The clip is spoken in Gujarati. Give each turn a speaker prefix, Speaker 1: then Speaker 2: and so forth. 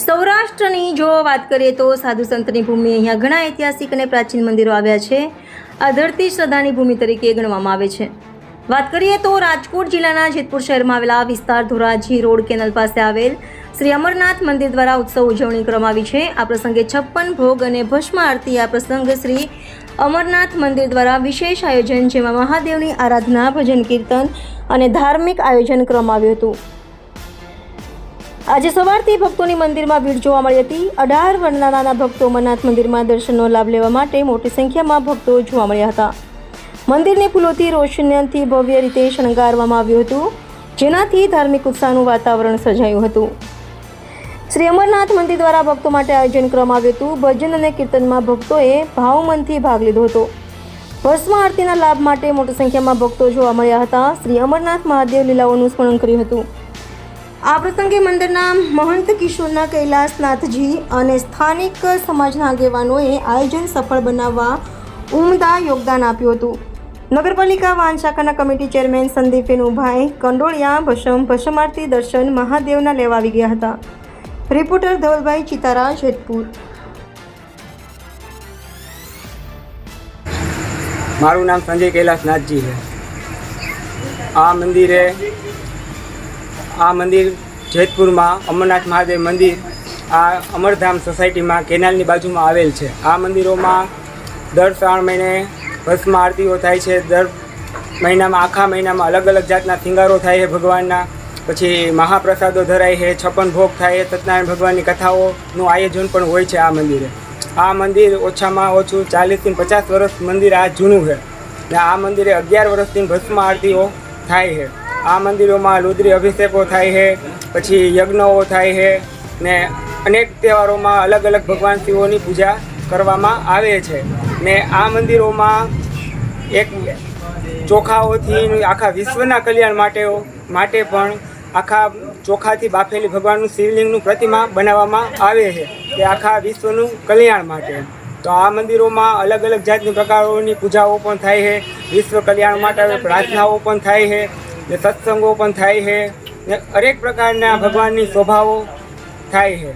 Speaker 1: સૌરાષ્ટ્રની જો વાત કરીએ તો સાધુ સંતની ભૂમિ અહીંયા ઘણા ઐતિહાસિક અને પ્રાચીન મંદિરો આવ્યા છે. આ ધરતી શ્રદ્ધાની ભૂમિ તરીકે ગણવામાં આવે છે. વાત કરીએ તો રાજકોટ જિલ્લાના જેતપુર શહેરમાં આવેલા વિસ્તાર ધોરાજી રોડ કેનલ પાસે આવેલ શ્રી અમરનાથ મંદિર દ્વારા ઉત્સવ ઉજવણી કરવામાં આવી છે. આ પ્રસંગે છપ્પન ભોગ અને ભસ્મ આરતી, આ પ્રસંગે શ્રી અમરનાથ મંદિર દ્વારા વિશેષ આયોજન, જેમાં મહાદેવની આરાધના, ભજન, કીર્તન અને ધાર્મિક આયોજન કરવામાં આવ્યું હતું. આજે સવારથી ભક્તોની મંદિરમાં ભીડ જોવા મળી હતી. અઢાર વર્ણના નાના ભક્તો અમરનાથ મંદિરમાં દર્શનનો લાભ લેવા માટે મોટી સંખ્યામાં ભક્તો જોવા મળ્યા હતા. મંદિરને ફૂલોથી રોશનીથી ભવ્ય રીતે શણગારવામાં આવ્યું હતું, જેનાથી ધાર્મિક ઉત્સાહનું વાતાવરણ સર્જાયું હતું. શ્રી અમરનાથ મંદિર દ્વારા ભક્તો માટે આયોજન કરવામાં આવ્યું હતું. ભજન અને કીર્તનમાં ભક્તોએ ભાવમનથી ભાગ લીધો હતો. ભસ્મ આરતીના લાભ માટે મોટી સંખ્યામાં ભક્તો જોવા મળ્યા હતા. શ્રી અમરનાથ મહાદેવ લીલાઓનું સ્મરણ કર્યું હતું. આ પ્રસંગે મંદિરના મહંત કિશોરના કૈલાસનાથજી અને સ્થાનિક સમાજના આગેવાનોએ આયોજન સફળ બનાવવા ઉમદા યોગદાન આપ્યું હતું. નગરપાલિકા વાહન શાખાના કમિટી ચેરમેન સંદીપ વેનુભાઈ કંડોળિયા ભસમ ભસમારતી દર્શન મહાદેવના લેવા આવી ગયા હતા. રિપોર્ટર ધવલભાઈ ચિતારા જેતપુર.
Speaker 2: મારું નામ સંજય કૈલાસનાથજી છે. આ મંદિરે આ મંદિર જેતપુરમાં અમરનાથ મહાદેવ મંદિર આ અમરધામ સોસાયટીમાં કેનાલની બાજુમાં આવેલ છે. આ મંદિરોમાં દર શ્રાવણ મહિને ભસ્મ આરતીઓ થાય છે. દર મહિનામાં, આખા મહિનામાં અલગ અલગ જાતના શિંગારો થાય છે ભગવાનના. પછી મહાપ્રસાદો ધરાય છે છપ્પન ભોગ થાય છે, સત્યનારાયણ ભગવાનની કથાઓનું આયોજન પણ હોય છે આ મંદિરે. આ મંદિર ઓછામાં ઓછું ચાલીસથી પચાસ વર્ષ મંદિર આ જૂનું છે. ને આ મંદિરે અગિયાર વર્ષથી ભસ્મ આરતીઓ થાય છે. આ મંદિરોમાં રુદ્રી અભિષેકો થાય છે, પછી યજ્ઞો થાય છે ને અનેક તહેવારોમાં અલગ અલગ ભગવાન શિવોની પૂજા કરવામાં આવે છે. ને આ મંદિરોમાં એક ચોખાઓથી આખા વિશ્વના કલ્યાણ માટે માટે પણ આખા ચોખાથી બાફેલી ભગવાનનું શિવલિંગનું પ્રતિમા બનાવવામાં આવે છે, તે આખા વિશ્વનું કલ્યાણ માટે. તો આ મંદિરોમાં અલગ અલગ જાતની પ્રકારોની પૂજાઓ પણ થાય છે, વિશ્વ કલ્યાણ માટે પ્રાર્થનાઓ પણ થાય છે ને સત્સંગો પણ થાય છે ને અનેક પ્રકારના ભગવાનની શોભાઓ થાય છે.